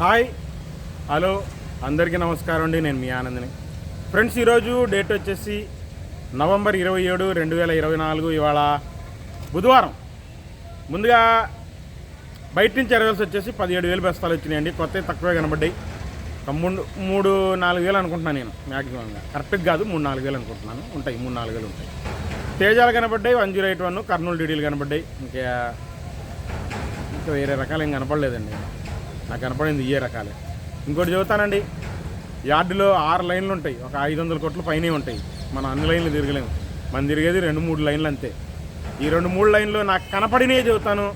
Hi hello అందరికీ నమస్కారం అండి నేను మీ ఆనందని. ఫ్రెండ్స్ ఈరోజు డేట్ వచ్చేసి నవంబర్ ఇరవై ఏడు రెండు వేల ఇరవై నాలుగు ఇవాళ బుధవారం. ముందుగా బయట నుంచి ఎరవల్సి వచ్చేసి పదిహేడు వేలు బస్తాలు వచ్చినాయండి కొత్తవి తక్కువే కనబడ్డాయి. మూడు మూడు నాలుగు వేలు అనుకుంటున్నాను నేను మ్యాక్సిమంగా కరెక్ట్గా కాదు మూడు నాలుగు వేలు అనుకుంటున్నాను. ఉంటాయి మూడు నాలుగు వేలు ఉంటాయి. తేజాలు కనబడ్డాయి one zero eight one Kurnool డీడీలు కనబడ్డాయి. ఇంకా ఇంకా వేరే రకాలు ఏం కనపడలేదండి. నాకు కనపడింది ఇయే రకాలే. ఇంకోటి చెబుతానండి యార్డులో ఆరు లైన్లు ఉంటాయి ఒక ఐదు వందల కోట్ల పైనే ఉంటాయి. మనం అన్ని లైన్లు తిరగలేము. మనం తిరిగేది రెండు మూడు లైన్లు అంతే. ఈ రెండు మూడు లైన్లు నాకు కనపడినే చెబుతాను.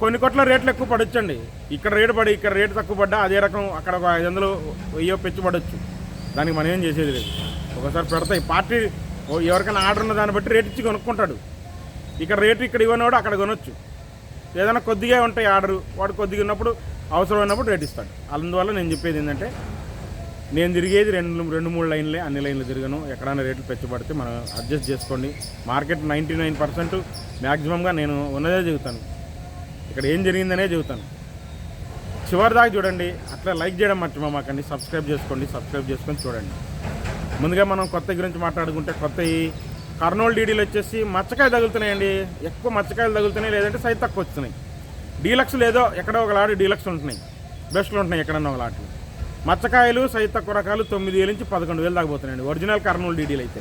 కొన్ని కోట్ల రేట్లు ఎక్కువ పడొచ్చండి. ఇక్కడ రేటు పడి ఇక్కడ రేటు తక్కువ పడ్డా అదే రకం అక్కడ ఒక ఐదు వందలు వెయ్యో పెంచి పడవచ్చు దానికి మనం ఏం చేసేది లేదు. ఒకసారి పెడతాయి. పార్టీ ఓ ఎవరికైనా ఆర్డర్ ఉన్న దాన్ని బట్టి రేట్ ఇచ్చి కొనుక్కుంటాడు. ఇక్కడ రేటు ఇక్కడ ఇవ్వనివాడు అక్కడ కొనొచ్చు. ఏదైనా కొద్దిగా ఉంటాయి ఆర్డర్. వాడు కొద్దిగా ఉన్నప్పుడు అవసరమైనప్పుడు రేట్ ఇస్తాడు. అందువల్ల నేను చెప్పేది ఏంటంటే నేను తిరిగేది రెండు రెండు మూడు లైన్లే అన్ని లైన్లు తిరగను. ఎక్కడైనా రేట్లు పెంచబడితే మనం అడ్జస్ట్ చేసుకోండి. మార్కెట్ నైంటీ నైన్ పర్సెంట్ మ్యాక్సిమంగా నేను ఉన్నదే చెబుతాను. ఇక్కడ ఏం జరిగిందనే చెబుతాను. చివరి దాకా చూడండి అట్లా లైక్ చేయడం మర్చిపోమాకండి సబ్స్క్రైబ్ చేసుకోండి సబ్స్క్రైబ్ చేసుకొని చూడండి. ముందుగా మనం కొత్త గురించి మాట్లాడుకుంటే కొత్త కర్నూలు డీడీలు వచ్చేసి మచ్చకాయ తగులుతున్నాయండి. ఎక్కువ మచ్చకాయలు తగులుతున్నాయి లేదంటే సైజ్ తక్కువ వస్తున్నాయి. డీలక్స్ లేదో ఎక్కడో ఒక లాడు డీలక్స్ ఉంటున్నాయి. బెస్ట్లు ఉంటున్నాయి ఎక్కడన్నా ఒక లాట్లు. మచ్చకాయలు సైత కూరకాయలు తొమ్మిది వేల నుంచి పదకొండు వేలు దాకపోతున్నాయండి ఒరిజినల్ కర్నూలు డీడీలు అయితే.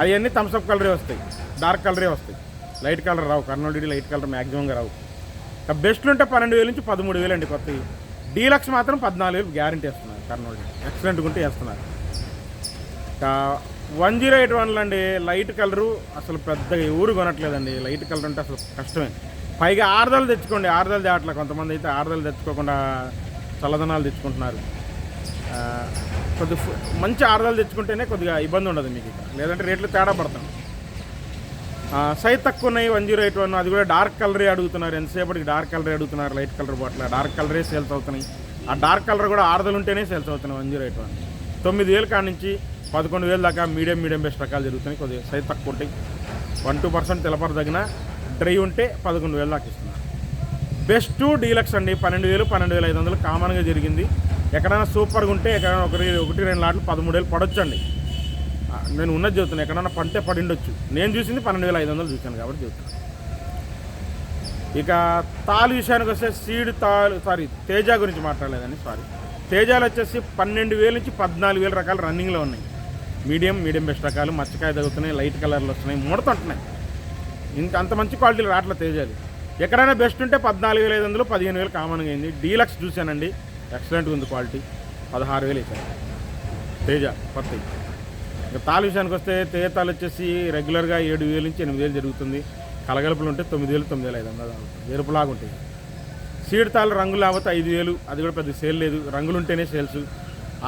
అవన్నీ థమ్స్అప్ కలరే వస్తాయి. డార్క్ కలరే వస్తాయి. లైట్ కలర్ రావు. కర్నూలు డీడీ లైట్ కలర్ మ్యాక్సిమంగా రావు. బెస్ట్లు ఉంటే పన్నెండు వేల నుంచి పదమూడు వేలు అండి కొత్తవి డీలక్స్ మాత్రం పద్నాలుగు వేలు గ్యారంటీ వేస్తున్నారు కర్నూలు ఎక్సలెంట్గా ఉంటే వేస్తున్నారు. వన్ జీరో ఎయిట్ వన్లు అండి లైట్ కలరు అసలు పెద్దగా ఎవరు కొనట్లేదండి. లైట్ కలర్ అంటే అసలు కష్టమే. పైగా ఆరుదలు తెచ్చుకోండి ఆరుదలు తేవట్లే. కొంతమంది అయితే ఆరుదలు తెచ్చుకోకుండా చల్లదనాలు తెచ్చుకుంటున్నారు. కొద్ది మంచి ఆరుదలు తెచ్చుకుంటేనే కొద్దిగా ఇబ్బంది ఉండదు మీకు ఇక్కడ. లేదంటే రేట్లు తేడా పడతాం. సైజ్ తక్కువ ఉన్నాయి వన్ జీరో ఎయిట్ వన్. అది కూడా డార్క్ కలరే అడుగుతున్నారు. ఎంతసేపటికి డార్క్ కలరే అడుగుతున్నారు లైట్ కలర్ బాటిల్. డార్క్ కలరే సేల్స్ అవుతున్నాయి. ఆ డార్క్ కలర్ కూడా ఆరుదలు ఉంటేనే సేల్స్ అవుతున్నాయి వన్ జీరో ఎయిట్ వన్. తొమ్మిది వేలు కాడ నుంచి పదకొండు వేలు దాకా మీడియం మీడియం బెస్ట్ రకాలు జరుగుతున్నాయి. కొద్దిగా సైజ్ తక్కువ ఉంటాయి. వన్ టూ పర్సెంట్ తెలపరదగిన డ్రై ఉంటే పదకొండు వేలు దాకా ఇస్తున్నారు. బెస్ట్ డీలక్స్ అండి పన్నెండు వేలు పన్నెండు వేల ఐదు వందలు కామన్గా జరిగింది. ఎక్కడైనా సూపర్గా ఉంటే ఎక్కడైనా ఒకటి ఒకటి రెండు లాట్లు పదమూడు వేలు పడొచ్చండి. నేను ఉన్నది చెబుతున్నాను ఎక్కడైనా పంటే పడిండొచ్చు. నేను చూసింది పన్నెండు వేల ఐదు వందలు చూశాను కాబట్టి చెబుతాను ఇక తాలు విషయానికి వస్తే సీడ్ తాలు సారీ తేజ గురించి మాట్లాడలేదండి సారీ. తేజాలు వచ్చేసి పన్నెండు వేల నుంచి పద్నాలుగు వేల రకాలు రన్నింగ్లో ఉన్నాయి. మీడియం మీడియం బెస్ట్ రకాలు మచ్చకాయ తగ్గుతున్నాయి లైట్ కలర్లు వస్తున్నాయి ముడతంటున్నాయి ఇంకా అంత మంచి క్వాలిటీలు రావట్లే తేజాలి ఎక్కడైనా బెస్ట్ ఉంటే పద్నాలుగు వేల ఐదు వందలు పదిహేను వేలు కామన్గా అయింది. డీలక్స్ చూశానండి. ఎక్సలెంట్గా ఉంది క్వాలిటీ. పదహారు వేలు వేసాను తేజ కొత్త ఇంకా తాలు విషయానికి వస్తే తేజ తాలు వచ్చేసి రెగ్యులర్గా ఏడు వేలు నుంచి ఎనిమిది వేలు జరుగుతుంది. కలగలుపులు ఉంటే తొమ్మిది వేలు తొమ్మిది వేలు ఐదు వందలు ఎరుపులాగా ఉంటాయి. సీడ్ తాళ్ళు రంగులు లేకపోతే ఐదు వేలు అది కూడా పెద్ద సేల్ లేదు. రంగులు ఉంటేనే సేల్స్.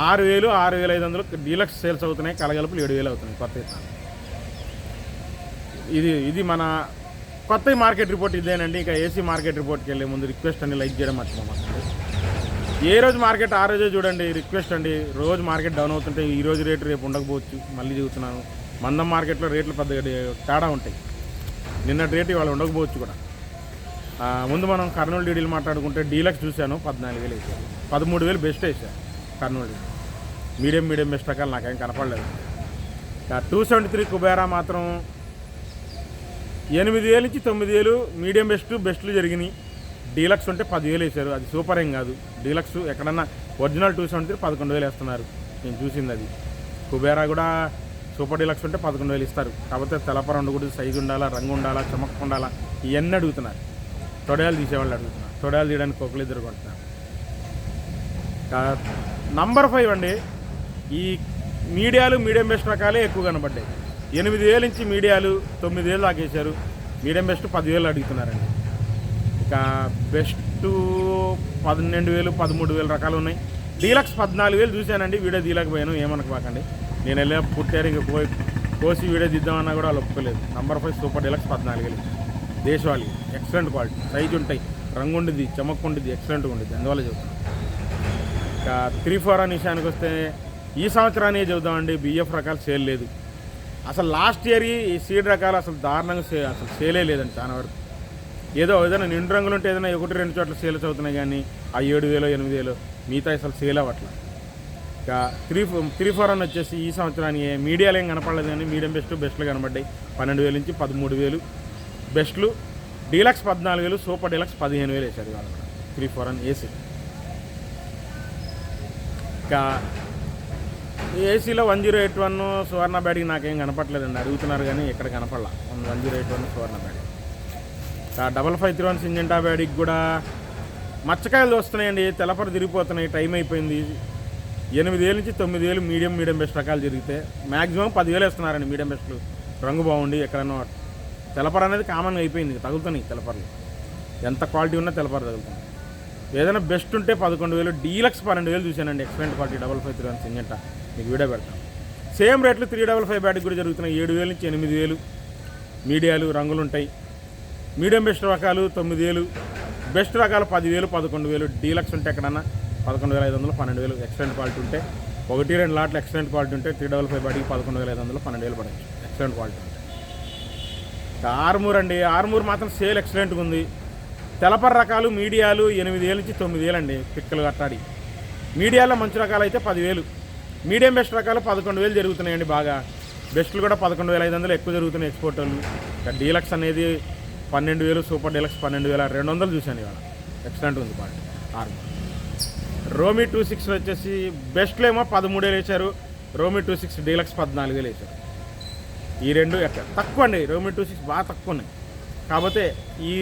ఆరు వేలు ఆరు వేల ఐదు వందలు డీలక్స్ సేల్స్ అవుతున్నాయి. కలగలుపులు ఏడు వేలు అవుతున్నాయి. కొత్త తాళ్ళు ఇది ఇది మన కొత్త మార్కెట్ రిపోర్ట్ ఇదేనండి. ఇంకా ఏసీ మార్కెట్ రిపోర్ట్కి వెళ్ళే ముందు రిక్వెస్ట్ అని లైక్ చేయడం మర్చిపోమాకండి. ఏ రోజు మార్కెట్ ఆ రోజే చూడండి రిక్వెస్ట్ అండి. రోజు మార్కెట్ డౌన్ అవుతుంటే ఈ రోజు రేటు రేపు ఉండకపోవచ్చు. మళ్ళీ చెబుతున్నాను మందం మార్కెట్లో రేట్లు పెద్దగా తేడా ఉంటాయి. నిన్నటి రేటు ఇవాళ ఉండకపోవచ్చు కూడా. ముందు మనం కర్నూలు డీడీలు మాట్లాడుకుంటే డీలక్స్ చూశాను పద్నాలుగు వేలు వేసాను పదమూడు వేలు బెస్ట్ వేసాను కర్నూలు మీడియం మీడియం బెస్ట్ రకాలు నాకేం కనపడలేదు. టూ సెవెంటీ త్రీ కుబేరా మాత్రం ఎనిమిది వేలు నుంచి తొమ్మిది వేలు మీడియం బెస్ట్ బెస్ట్లు జరిగినాయి. డీలక్స్ ఉంటే పదివేలు వేశారు. అది సూపర్ ఏం కాదు. డీలక్స్ ఎక్కడన్నా ఒరిజినల్ టూ సెవెంటీ పదకొండు వేలు వేస్తున్నారు. నేను చూసింది అది. కుబేరా కూడా సూపర్ డీలక్స్ ఉంటే పదకొండు వేలు ఇస్తారు. కాకపోతే తెలపర ఉండకూడదు సైజు ఉండాలా రంగు ఉండాలా చమక్ ఉండాలా ఇవన్నీ అడుగుతున్నారు. తొడయాలు తీసేవాళ్ళు అడుగుతున్నారు. తొడయాలు తీయడానికి ఒకళ్ళు ఇద్దరు కొడుతున్నారు. నంబర్ ఫైవ్ అండి. ఈ మీడియాలు మీడియం బెస్ట్ రకాలే ఎక్కువ కనబడ్డాయి. ఎనిమిది వేల నుంచి మీడియాలు తొమ్మిది వేలు దాకా వేశారు మీడియం బెస్ట్ పదివేలు అడుగుతున్నారండి. ఇక బెస్ట్ పన్నెండు వేలు పదమూడు వేలు రకాలు ఉన్నాయి. డీలక్స్ పద్నాలుగు వేలు చూశానండి వీడియో తీయలేకపోయాను ఏమనుకోకండి నేను వెళ్ళిన పుట్టారు ఇంక పోయి కోసి వీడియో దిద్దామన్నా కూడా వాళ్ళు ఒప్పుకోలేదు. నంబర్ ఫైవ్ సూపర్ డీలక్స్ పద్నాలుగు వేలు. దేశవాళి ఎక్సలెంట్ క్వాలిటీ సైజు ఉంటాయి. రంగు ఉండేది చెమక్కు ఉండేది ఎక్సలెంట్గా ఉండేది. అందువల్ల చెబుతాను ఇక త్రీ ఫోర్ అనే విషయానికి వస్తే ఈ సంవత్సరానికి చెబుదామండి బిఎఫ్ రకాలు సేల్ లేదు. అసలు లాస్ట్ ఇయర్ ఈ సీడ్ రకాలు అసలు దారుణంగా సే అసలు సేలే లేదండి చాలా వరకు. ఏదో ఏదైనా నిండు రంగులు ఉంటే ఏదైనా ఒకటి రెండు చోట్ల సేల్స్ అవుతున్నాయి కానీ ఆ ఏడు వేలు ఎనిమిది వేలు మిగతా అసలు సేల్ అవ్వట్లా. ఇక త్రీ త్రీ ఫోర్ అని వచ్చేసి ఈ సంవత్సరానికి మీడియాలో ఏం కనపడలేదు కానీ మీడియం బెస్ట్ బెస్ట్లు కనబడ్డాయి పన్నెండు వేలు నుంచి పదమూడు వేలు బెస్ట్లు. డీలక్స్ పద్నాలుగు వేలు సూపర్ డీలక్స్ పదిహేను వేలు వేశారు ఇవాళ. త్రీ ఫోర్ అని ఏసీ ఇంకా ఏసీలో one zero eight one Suvarna బ్యాడ్కి నాకేం కనపట్లేదండి అడుగుతున్నారు కానీ ఇక్కడ కనపడలా. One zero eight one Suvarna bad. Double five three one Syngenta బ్యాడ్కి కూడా మచ్చకాయలు వస్తున్నాయండి. తెలపర తిరిగిపోతున్నాయి. టైం అయిపోయింది. ఎనిమిది నుంచి తొమ్మిది వేలు మీడియం మీడియం బెస్ట్ రకాలు జరిగితే మ్యాక్సిమం పదివేలు వేస్తున్నారండి మీడియం బెస్ట్లు రంగు బాగుండి. ఎక్కడన్నా తెలపర అనేది కామన్గా అయిపోయింది. తగులుతున్నాయి తెలపరలు ఎంత క్వాలిటీ ఉన్నా తెలపర తగులుతుంది. ఏదైనా బెస్ట్ ఉంటే పదకొండు వేలు డీలక్స్ పన్నెండు వేలు చూశానండి. Excellent quality double five three one Syngenta. మీకు వీడియో పెడతాం. సేమ్ రేట్లు త్రీ డబల్ ఫైవ్ బ్యాట్కి కూడా జరుగుతున్నాయి. ఏడు వేలు నుంచి ఎనిమిది వేలు మీడియాలు రంగులు ఉంటాయి. మీడియం బెస్ట్ రకాలు తొమ్మిది వేలు బెస్ట్ రకాలు పదివేలు పదకొండు వేలు డీలక్స్ ఉంటే ఎక్కడన్నా పదకొండు వేల ఐదు వందలు పన్నెండు వేలు ఎక్సలెంట్ క్వాలిటీ ఉంటే ఒకటి రెండు లాట్లు ఎక్సలెంట్ క్వాలిటీ ఉంటే త్రీ డబల్ ఫైవ్ బాడీకి పదకొండు వేల ఐదు వందలు పన్నెండు వేలు పడవచ్చు ఎక్సలెంట్ క్వాలిటీ ఉంటే. ఆర్మూర్ అండి. ఆర్మూర్ మాత్రం సేల్ ఎక్సలెంట్గా ఉంది. తెలపర రకాలు మీడియాలు ఎనిమిది వేలు నుంచి తొమ్మిది వేలు అండి పిక్కలు కట్టాడి. మీడియాలో మంచి రకాలు అయితే పదివేలు. మీడియం బెస్ట్ రకాలు పదకొండు వేలు జరుగుతున్నాయండి బాగా. బెస్ట్లు కూడా పదకొండు వేల ఐదు వందలు ఎక్కువ జరుగుతున్నాయి ఎక్స్పోర్ట్ వాళ్ళు. డీలక్స్ అనేది పన్నెండు వేలు సూపర్ డీలక్స్ పన్నెండు వేల రెండు వందలు చూశాను ఇవాళ. ఎక్సలెంట్ ఉంది బాగా ఆర్మూర్ రోమి టూ సిక్స్ వచ్చేసి బెస్ట్లో ఏమో పదమూడు వేలు వేశారు రోమి టూ సిక్స్ డీలక్స్ పద్నాలుగు వేలు వేశారు. ఈ రెండు తక్కువ అండి రోమి టూ సిక్స్ బాగా తక్కువ ఉన్నాయి. కాకపోతే ఈ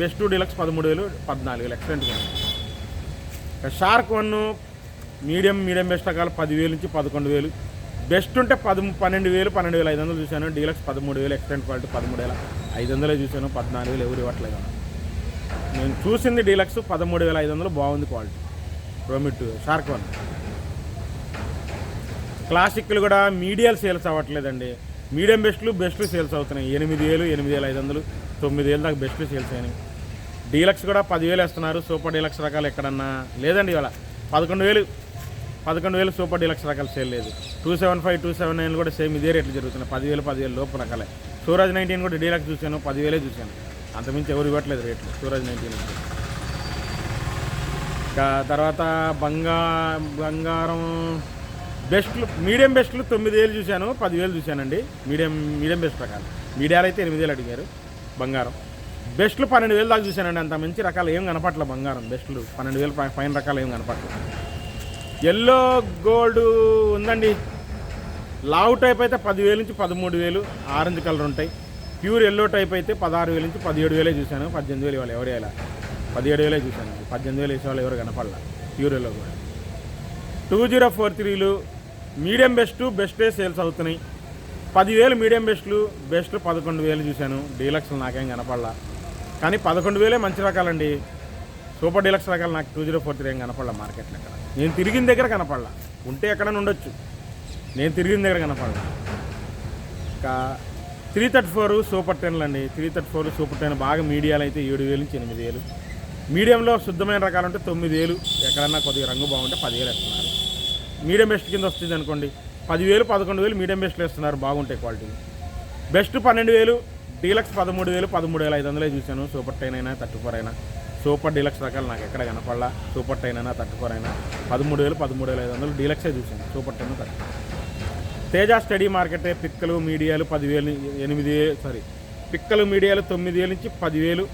బెస్ట్ డీలక్స్ పదమూడు వేలు పద్నాలుగు వేలు. ఎక్సలెంట్గా ఉంది. Shark one medium medium best రకాలు పదివేలు నుంచి పదకొండు వేలు. బెస్ట్ ఉంటే పద పన్నెండు వేలు పన్నెండు వేల ఐదు వందలు చూశాను. డీలక్స్ పదమూడు వేలు ఎక్స్టెంట్ క్వాలిటీ పదమూడు వేల. ఐదు వందలే చూశాను పద్నాలుగు వేలు ఎవరు ఇవ్వట్లేదు నేను చూసింది డీలక్స్ పదమూడు వేల ఐదు వందలు బాగుంది క్వాలిటీ. రోమిట్ షార్క్ వన్ క్లాసిక్లు కూడా మీడియాలు సేల్స్ అవ్వట్లేదండి. మీడియం బెస్ట్లు బెస్ట్లు సేల్స్ అవుతున్నాయి. ఎనిమిది వేలు ఎనిమిది వేల ఐదు వందలు తొమ్మిది వేలు దాకా బెస్ట్లు సేల్స్ అయినాయి. డీలక్స్ కూడా పదివేలు వేస్తున్నారు. సూపర్ డీలక్స్ రకాలు ఎక్కడన్నా లేదండి ఇవాళ. పదకొండు వేలు పదకొండు వేలు సూపర్ డీలక్స్ రకాలు సేల్ లేదు. Two seven five two seven nine కూడా సేమ్ ఇదే రేట్లు జరుగుతున్నాయి. పదివేలు పదివేలు లోపు రకాలే. సూరజ్ నైన్టీన్ కూడా డీలక్స్ చూశాను పదివేలే చూశాను. అంతమించి ఎవరు ఇవ్వట్లేదు రేట్లు సూరజ్ నైన్టీన్ ఇంకా తర్వాత బంగా బంగారం బెస్ట్లు మీడియం బెస్ట్లు తొమ్మిది వేలు చూశాను పదివేలు చూశానండి. మీడియం మీడియం బెస్ట్ రకాలు. మీడియాలు అయితే ఎనిమిది వేలు అడిగారు బంగారం. బెస్ట్లు పన్నెండు వేలు దాకా చూశానండి అంత మంచి రకాలు ఏం కనపట్ల బంగారం. బెస్ట్లు పన్నెండు వేలు పైన రకాలు ఏం కనపట్లేదు ఎల్లో గోల్డ్ ఉందండి. లావు టైప్ అయితే పదివేలు నుంచి పదమూడు వేలు ఆరెంజ్ కలర్ ఉంటాయి. ప్యూర్ ఎల్లో టైప్ అయితే పదహారు వేలు నుంచి పదిహేడు వేలే చూశాను. పద్దెనిమిది వేలు ఇవాళ ఎవరు వేయాల? పదిహేడు వేలే చూశాను. పద్దెనిమిది వేలు వేసే వాళ్ళు ఎవరు కనపడాల? ప్యూర్ ఎల్లో కూడా టూ జీరో ఫోర్ త్రీలు మీడియం బెస్ట్ బెస్టే సేల్స్ అవుతున్నాయి. పదివేలు మీడియం బెస్ట్లు బెస్ట్ పదకొండు వేలు చూశాను. డీలక్స్ నాకేం కనపడలా. కానీ పదకొండు వేలే మంచి రకాలండి. సూపర్ డీలక్స్ రకాలు నాకు టూ జీరో ఫోర్ త్రీ ఏం కనపడలా మార్కెట్లో ఎక్కడ? నేను తిరిగిన దగ్గర కనపడలా. ఉంటే ఎక్కడైనా ఉండొచ్చు. నేను తిరిగిన దగ్గర కనపడలా. ఇంకా త్రీ థర్టీ ఫోర్ సూపర్ టెన్లు అండి. Three thirty four super ten బాగా మీడియాలు అయితే ఏడు వేలు నుంచి ఎనిమిది వేలు. మీడియంలో శుద్ధమైన రకాలు ఉంటే తొమ్మిది వేలు. ఎక్కడన్నా కొద్దిగా రంగు బాగుంటే పదివేలు వేస్తున్నారు. మీడియం బెస్ట్ కింద వస్తుంది అనుకోండి. పదివేలు పదకొండు వేలు మీడియం బెస్ట్లు వేస్తున్నారు. బాగుంటాయి క్వాలిటీ బెస్ట్ పన్నెండు వేలు డీలక్స్ పదమూడు వేలు పదమూడు వేల ఐదు వందలే చూశాను. సూపర్ టెన్ అయినా థర్టీ ఫోర్ అయినా. సూపర్ డీలక్స్ రకాలు నాకు ఎక్కడ కనపడలా. సూపర్ టెన్ అయినా థర్టీ ఫోర్ అయినా. పదమూడు వేలు పదమూడు వేల ఐదు వందలు డీలక్సే చూసాను super ten thirty Teja steady మార్కెటే పిక్కలు మీడియాలు పదివేలు ఎనిమిది సారీ పిక్కలు మీడియాలు తొమ్మిది వేలు నుంచి పదివేలు.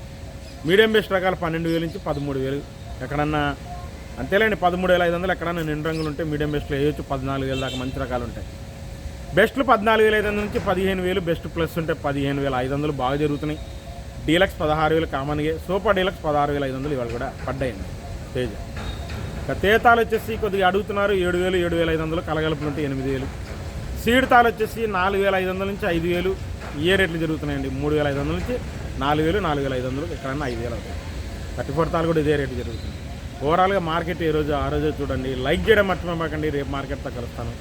మీడియం బెస్ట్ రకాలు పన్నెండు వేలు నుంచి పదమూడు వేలు. ఎక్కడన్నా అంతేలేండి పదమూడు వేల ఐదు వందలు ఎక్కడన్నా నిండు రంగులు ఉంటే మీడియం బెస్ట్లో వేయొచ్చు పద్నాలుగు వేల దాకా మంచి రకాలు ఉంటాయి. బెస్ట్లు పద్నాలుగు వేల ఐదు వందల నుంచి పదిహేను వేలు బెస్ట్ ప్లస్ ఉంటే పదిహేను వేల ఐదు వందలు బాగా జరుగుతున్నాయి. డీలక్స్ పదహారు వేలు కామన్గా సూపర్ డీలక్స్ పదహారు వేల ఐదు వందలు ఇవాళ కూడా పడ్డాయండి తేజ ఇక తేతాలు వచ్చేసి కొద్దిగా అడుగుతున్నారు ఏడు వేలు ఏడు వేల ఐదు వందలు కలగలుపులు ఉంటే ఎనిమిది వేలు. సీడ్ తాలు వచ్చేసి నాలుగు వేల ఐదు వందల నుంచి ఐదు వేలు. ఏ రేట్లు జరుగుతున్నాయండి? మూడు వేల ఐదు వందల నుంచి నాలుగు వేలు నాలుగు వేల ఐదు వందలు ఎక్కడన్నా ఐదు వేలు అవుతాయి. థర్టీ ఫోర్ తాలు కూడా ఇదే రేటు జరుగుతుంది. ఓవరాల్గా మార్కెట్ ఈ రోజు ఆ రోజు చూడండి. లైక్ చేయడం మర్చిపోమాకండి రేపు మార్కెట్తో కలుస్తాను.